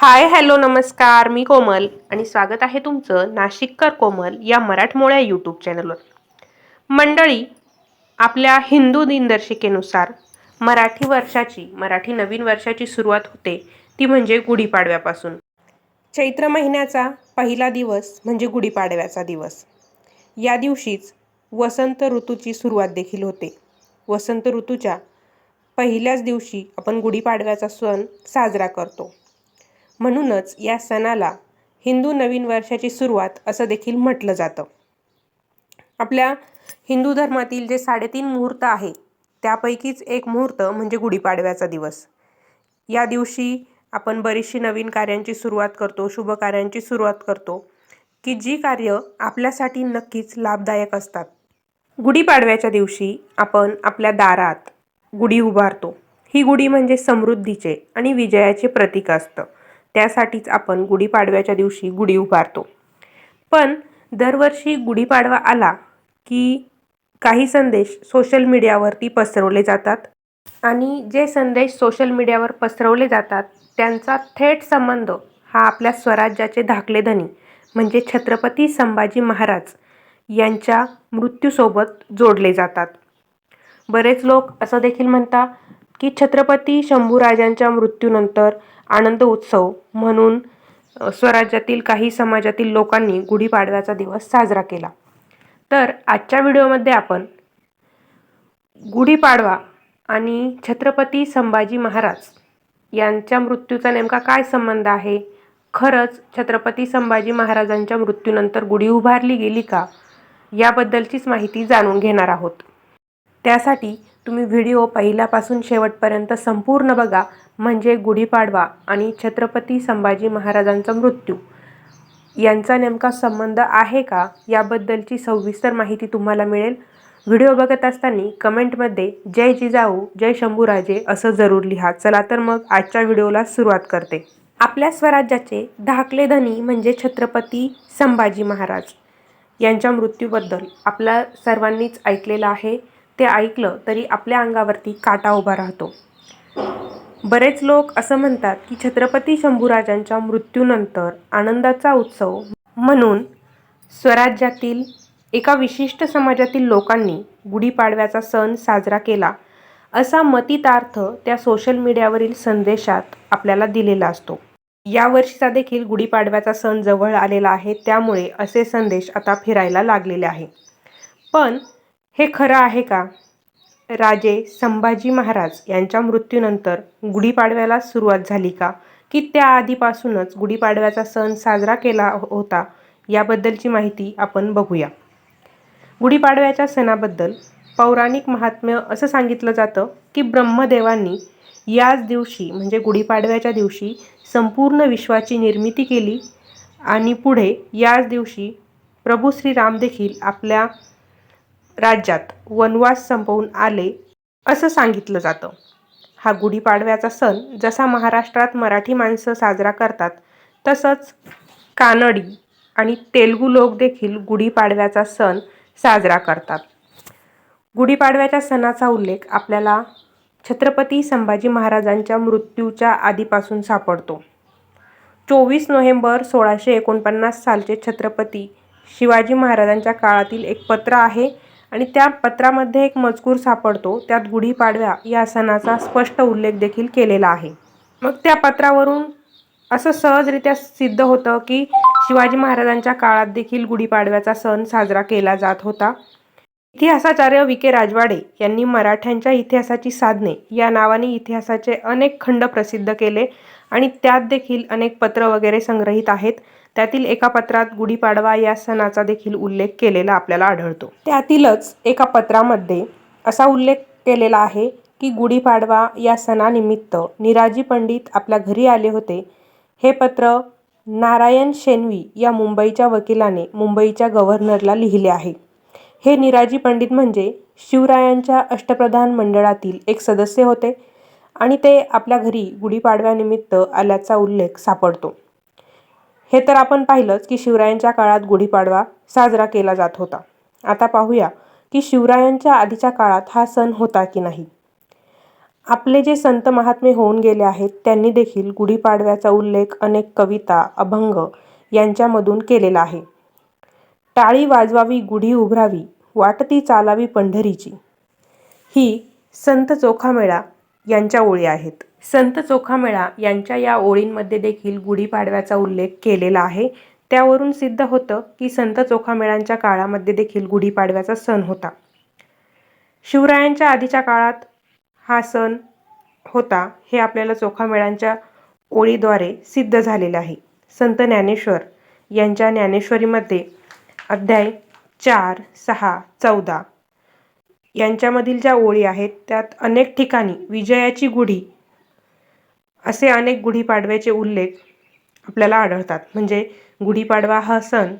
Hi hello नमस्कार मी कोमल आणि स्वागत आहे तुमचं नाशिककर कोमल या मराठमोळ्या यूट्यूब चॅनलवर मंडळी आपल्या हिंदू दिनदर्शिकेनुसार मराठी वर्षाची मराठी नवीन वर्षाची सुरुवात होते ती म्हणजे गुढीपाडव्यापासून. चैत्र महिन्याचा पहिला दिवस म्हणजे गुढीपाडव्याचा दिवस. या दिवशीच वसंत ऋतूची सुरुवात देखील होते. वसंत ऋतूच्या पहिल्याच दिवशी आपण गुढीपाडव्याचा सण साजरा करतो. म्हणूनच या सणाला हिंदू नवीन वर्षाची सुरुवात असं देखील म्हटलं जातं. आपल्या हिंदू धर्मातील जे साडेतीन मुहूर्त आहे त्यापैकीच एक मुहूर्त म्हणजे गुढीपाडव्याचा दिवस. या दिवशी आपण बरीचशी नवीन कार्यांची सुरुवात करतो शुभ कार्यांची सुरुवात करतो की जी कार्य आपल्यासाठी नक्कीच लाभदायक असतात. गुढीपाडव्याच्या दिवशी आपण आपल्या दारात गुढी उभारतो. ही गुढी म्हणजे समृद्धीचे आणि विजयाचे प्रतीक असतं. त्यासाठीच आपण गुढीपाडव्याच्या दिवशी गुढी उभारतो. पण दरवर्षी गुढीपाडवा आला की काही संदेश सोशल मीडियावरती पसरवले जातात. आणि जे संदेश सोशल मीडियावर पसरवले जातात त्यांचा थेट संबंध हा आपल्या स्वराज्याचे धाकले धनी म्हणजे छत्रपती संभाजी महाराज यांच्या मृत्यूसोबत जोडले जातात. बरेच लोक असं देखील म्हणतात की छत्रपती शंभूराजांच्या मृत्यूनंतर आनंद उत्सव म्हणून स्वराज्यातील काही समाजातील लोकांनी गुढीपाडव्याचा दिवस साजरा केला. तर आजच्या व्हिडिओमध्ये आपण गुढीपाडवा आणि छत्रपती संभाजी महाराज यांच्या मृत्यूचा नेमका काय संबंध आहे? खरंच छत्रपती संभाजी महाराजांच्या मृत्यूनंतर गुढी उभारली गेली का? याबद्दलचीच माहिती जाणून घेणार आहोत. त्यासाठी तुम्ही व्हिडिओ पहिल्यापासून शेवटपर्यंत संपूर्ण बघा म्हणजे गुढीपाडवा आणि छत्रपती संभाजी महाराजांचा मृत्यू. यांचा नेमका संबंध आहे का? याबद्दलची सविस्तर माहिती तुम्हाला मिळेल. व्हिडिओ बघत असताना कमेंटमध्ये जय जिजाऊ जय शंभूराजे असं जरूर लिहा. चला तर मग आजच्या व्हिडिओला सुरुवात करते. आपल्या स्वराज्याचे धाकले धनी म्हणजे छत्रपती संभाजी महाराज यांच्या मृत्यूबद्दल आपल्या सर्वांनीच ऐकलेलं आहे. ते ऐकलं तरी आपल्या अंगावरती काटा उभा राहतो. बरेच लोक असं म्हणतात की छत्रपती शंभूराजांच्या मृत्यूनंतर आनंदाचा उत्सव म्हणून स्वराज्यातील एका विशिष्ट समाजातील लोकांनी गुढीपाडव्याचा सण साजरा केला असा मतितार्थ त्या सोशल मीडियावरील संदेशात आपल्याला दिलेला असतो. यावर्षीचा देखील गुढीपाडव्याचा सण जवळ आलेला आहे त्यामुळे असे संदेश आता फिरायला लागलेले आहे पण हे खरं आहे का? राजे संभाजी महाराज यांच्या मृत्यूनंतर गुढीपाडव्याला सुरुवात झाली का? की त्याआधीपासूनच गुढीपाडव्याचा सण साजरा केला हो-, होता? याबद्दलची माहिती आपण बघूया. गुढीपाडव्याच्या सणाबद्दल पौराणिक महात्म्य असं सांगितलं जातं की ब्रह्मदेवांनी याच दिवशी म्हणजे गुढीपाडव्याच्या दिवशी संपूर्ण विश्वाची निर्मिती केली आणि पुढे याच दिवशी प्रभू श्रीराम देखील आपल्या राज्यात वनवास संपवून आले असं सांगितलं जातं. हा गुढीपाडव्याचा सण जसा महाराष्ट्रात मराठी माणसं साजरा करतात तसंच कानडी आणि तेलगू लोक देखील गुढीपाडव्याचा सण साजरा करतात. गुढीपाडव्याच्या सणाचा उल्लेख आपल्याला छत्रपती संभाजी महाराजांच्या मृत्यूच्या आधीपासून सापडतो. चोवीस नोव्हेंबर सोळाशे एकोणपन्नास सालचे छत्रपती शिवाजी महाराजांच्या काळातील एक पत्र आहे आणि त्या पत्रामध्ये एक मजकूर सापडतो. त्यात गुढीपाडव्या या सणाचा स्पष्ट उल्लेख देखील केलेला आहे. मग त्या पत्रावरून असं सहजरित्या सिद्ध होतं की शिवाजी महाराजांच्या काळात देखील गुढीपाडव्याचा सण साजरा केला जात होता. इतिहासाचार्य वि के. राजवाडे यांनी मराठ्यांच्या इतिहासाची साधने या नावाने इतिहासाचे अनेक खंड प्रसिद्ध केले आणि त्यात देखील अनेक पत्र वगैरे संग्रहित आहेत. त्यातील एका पत्रात गुढीपाडवा या सणाचा देखील उल्लेख केलेला आपल्याला आढळतो. त्यातीलच एका पत्रामध्ये असा उल्लेख केलेला आहे की गुढीपाडवा या सणानिमित्त निराजी पंडित आपल्या घरी आले होते. हे पत्र नारायण शेनवी या मुंबईच्या वकिलाने मुंबईच्या गव्हर्नरला लिहिले आहे. हे निराजी पंडित म्हणजे शिवरायांच्या अष्टप्रधान मंडळातील एक सदस्य होते आणि ते आपल्या घरी गुढीपाडव्यानिमित्त आल्याचा उल्लेख सापडतो. हे तर आपण पाहिलंच की शिवरायांच्या काळात गुढीपाडवा साजरा केला जात होता. आता पाहूया की शिवरायांच्या आधीच्या काळात हा सण होता की नाही. आपले जे संत महात्मे होऊन गेले आहेत त्यांनी देखील गुढीपाडव्याचा उल्लेख अनेक कविता अभंग यांच्यामधून केलेला आहे. टाळी वाजवावी गुढी उभरावी वाटती चालावी पंढरीची. ही संत चोखामेळा यांच्या ओळी आहेत. संत चोखामेळा यांच्या या ओळींमध्ये देखील गुढीपाडव्याचा उल्लेख केलेला आहे. त्यावरून सिद्ध होतं की संत चोखामेळांच्या काळामध्ये देखील गुढीपाडव्याचा सण होता. शिवरायांच्या आधीच्या काळात हा सण होता हे आपल्याला चोखामेळांच्या ओळीद्वारे सिद्ध झालेलं आहे. संत ज्ञानेश्वर यांच्या ज्ञानेश्वरीमध्ये अध्याय चार सहा चौदा यांच्यामधील ज्या ओळी आहेत त्यात अनेक ठिकाणी विजयाची गुढी असे अनेक गुढीपाडव्याचे उल्लेख आपल्याला आढळतात. म्हणजे गुढीपाडवा हा सण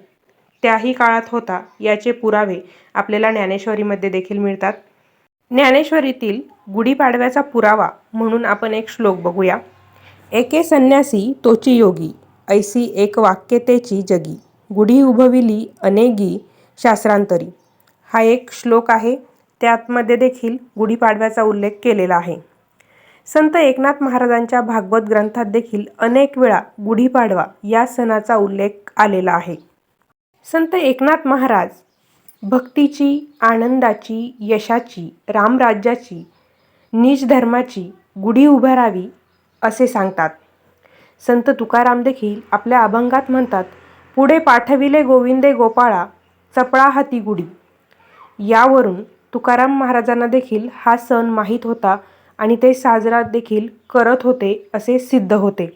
त्याही काळात होता याचे पुरावे आपल्याला ज्ञानेश्वरीमध्ये देखील मिळतात. ज्ञानेश्वरीतील गुढीपाडव्याचा पुरावा म्हणून आपण एक श्लोक बघूया. एके संन्यासी तोची योगी ऐसी एक वाक्यतेची जगी. गुढी उभविली अनेगी शास्त्रांतरी. हा एक श्लोक आहे. त्यातमध्ये देखील गुढीपाडव्याचा उल्लेख केलेला आहे. संत एकनाथ महाराजांच्या भागवत ग्रंथात देखील अनेक वेळा गुढीपाडवा या सणाचा उल्लेख आलेला आहे. संत एकनाथ महाराज भक्तीची आनंदाची यशाची रामराज्याची निज धर्माची गुढी उभारावी असे सांगतात. संत तुकाराम देखील आपल्या अभंगात म्हणतात पुढे पाठविले गोविंदे गोपाळा चपळा हाती गुढी. यावरून तुकाराम महाराजांना देखील हा सण माहीत होता आणि ते साजरा देखील करत होते असे सिद्ध होते.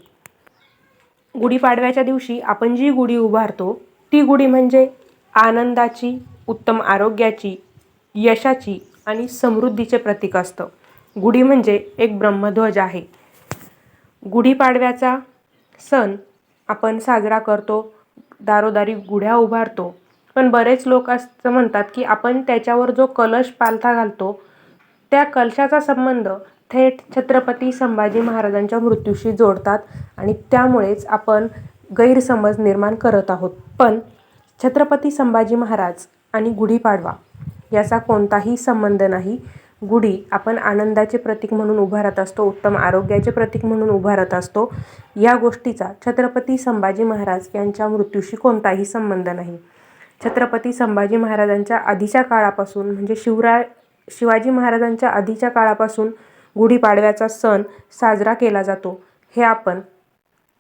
गुढीपाडव्याच्या दिवशी आपण जी गुढी उभारतो ती गुढी म्हणजे आनंदाची उत्तम आरोग्याची यशाची आणि समृद्धीचे प्रतीक असतं. गुढी म्हणजे एक ब्रह्मध्वज आहे. गुढीपाडव्याचा सण आपण साजरा करतो दारोदारी गुढ्या उभारतो. पण बरेच लोक असं म्हणतात की आपण त्याच्यावर जो कलश पालथा घालतो त्या कलशाचा संबंध थेट छत्रपती संभाजी महाराजांच्या मृत्यूशी जोडतात आणि त्यामुळेच आपण गैरसमज निर्माण करत आहोत. पण छत्रपती संभाजी महाराज आणि गुढीपाडवा याचा कोणताही संबंध नाही. गुढी आपण आनंदाचे प्रतीक म्हणून उभारत असतो उत्तम आरोग्याचे प्रतीक म्हणून उभारत असतो. या गोष्टीचा छत्रपती संभाजी महाराज यांच्या मृत्यूशी कोणताही संबंध नाही. छत्रपती संभाजी महाराजांच्या आधीच्या काळापासून म्हणजे शिवराय शिवाजी महाराजांच्या आधीच्या काळापासून गुढीपाडव्याचा सण साजरा केला जातो. हे आपण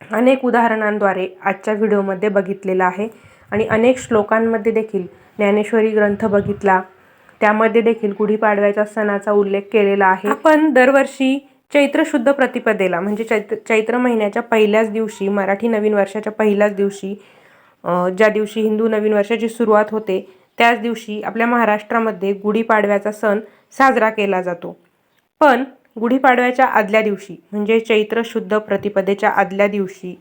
अनेक उदाहरणांद्वारे आजच्या व्हिडिओमध्ये बघितलेलं आहे आणि अनेक श्लोकांमध्ये देखील ज्ञानेश्वरी ग्रंथ बघितला. त्यामध्ये देखील गुढीपाडव्याच्या सणाचा उल्लेख केलेला आहे. आपण दरवर्षी चैत्र शुद्ध प्रतिपदेला म्हणजे चैत्र चैत्र महिन्याच्या पहिल्याच दिवशी मराठी नवीन वर्षाच्या पहिल्याच दिवशी ज्या दिवशी हिंदू नवीन वर्षाची सुरुवात होते त्याच दिवशी आपल्या महाराष्ट्रामध्ये गुढीपाडव्याचा सण साजरा केला जातो. पण गुढीपाडव्याच्या आदल्या दिवशी म्हणजे चैत्र शुद्ध प्रतिपदेच्या आदल्या दिवशी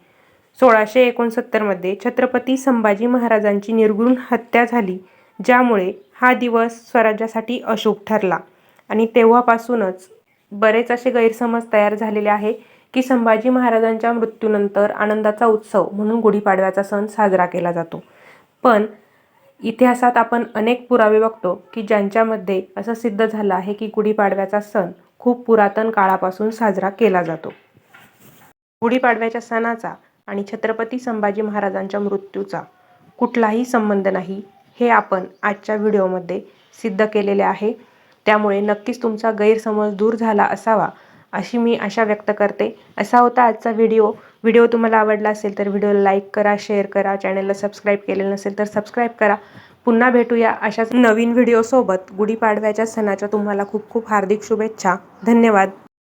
सोळाशे एकोणसत्तरमध्ये छत्रपती संभाजी महाराजांची निर्गुण हत्या झाली ज्यामुळे हा दिवस स्वराज्यासाठी अशुभ ठरला. आणि तेव्हापासूनच बरेच असे गैरसमज तयार झालेले आहे की संभाजी महाराजांच्या मृत्यूनंतर आनंदाचा उत्सव म्हणून गुढीपाडव्याचा सण साजरा केला जातो. पण इतिहासात आपण अनेक पुरावे बघतो की ज्यांच्यामध्ये असं सिद्ध झालं आहे की गुढीपाडव्याचा सण खूप पुरातन काळापासून साजरा केला जातो. गुढीपाडव्याच्या सणाचा आणि छत्रपती संभाजी महाराजांच्या मृत्यूचा कुठलाही संबंध नाही हे आपण आजच्या व्हिडिओमध्ये सिद्ध केलेले आहे. त्यामुळे नक्कीच तुमचा गैरसमज दूर झाला असावा. अशी मी आशा व्यक्त करते. असा होता आजचा व्हिडिओ व्हिडिओ तुम्हाला आवडला असेल तर व्हिडिओला लाईक करा शेअर करा. चॅनलला सबस्क्राईब केलेलं नसेल तर सबस्क्राईब करा. पुन्हा भेटूया अशाच नवीन व्हिडिओसोबत गुढीपाडव्याच्या सणाच्या तुम्हाला खूप खूप हार्दिक शुभेच्छा. धन्यवाद.